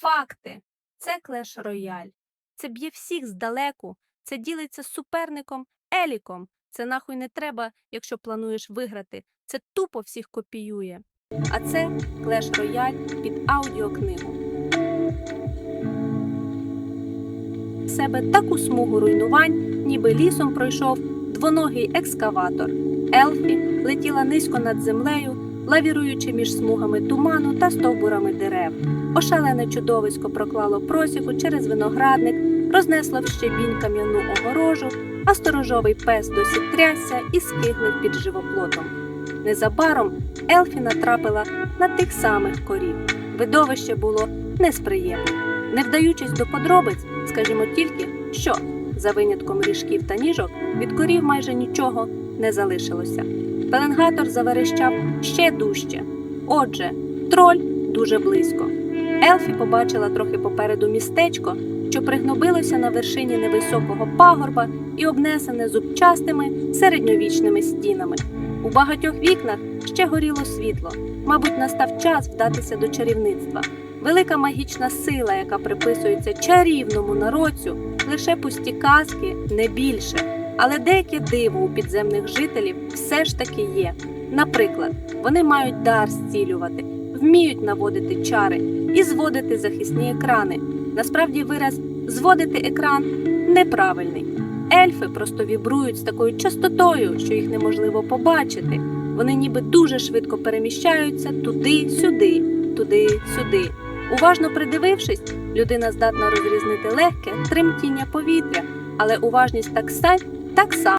Факти. Це клеш рояль. Це б'є всіх здалеку. Це ділиться з суперником Еліком. Це нахуй не треба, якщо плануєш виграти. Це тупо всіх копіює. А це клеш рояль під аудіокнигу. В себе таку смугу руйнувань, ніби лісом пройшов двоногий екскаватор. Елфі летіла низько над землею, лавіруючи між смугами туману та стовбурами дерев. Ошалене чудовисько проклало просіку через виноградник, рознесло в щебінь кам'яну огорожу, а сторожовий пес досі трясся і скиглив під живоплотом. Незабаром Елфі натрапила на тих самих корів. Видовище було несприємне. Не вдаючись до подробиць, скажімо тільки, що, за винятком ріжків та ніжок, від корів майже нічого не залишилося. Пеленгатор заверещав ще дужче. Отже, троль дуже близько. Елфі побачила трохи попереду містечко, що пригнобилося на вершині невисокого пагорба і обнесене зубчастими середньовічними стінами. У багатьох вікнах ще горіло світло. Мабуть, настав час вдатися до чарівництва. Велика магічна сила, яка приписується чарівному народцю, лише пусті казки, не більше. Але деяке диво у підземних жителів все ж таки є. Наприклад, вони мають дар зцілювати, вміють наводити чари і зводити захисні екрани. Насправді вираз зводити екран неправильний. Ельфи просто вібрують з такою частотою, що їх неможливо побачити. Вони ніби дуже швидко переміщаються туди-сюди, туди-сюди. Уважно придивившись, людина здатна розрізнити легке тремтіння повітря, але уважність так, са- так само.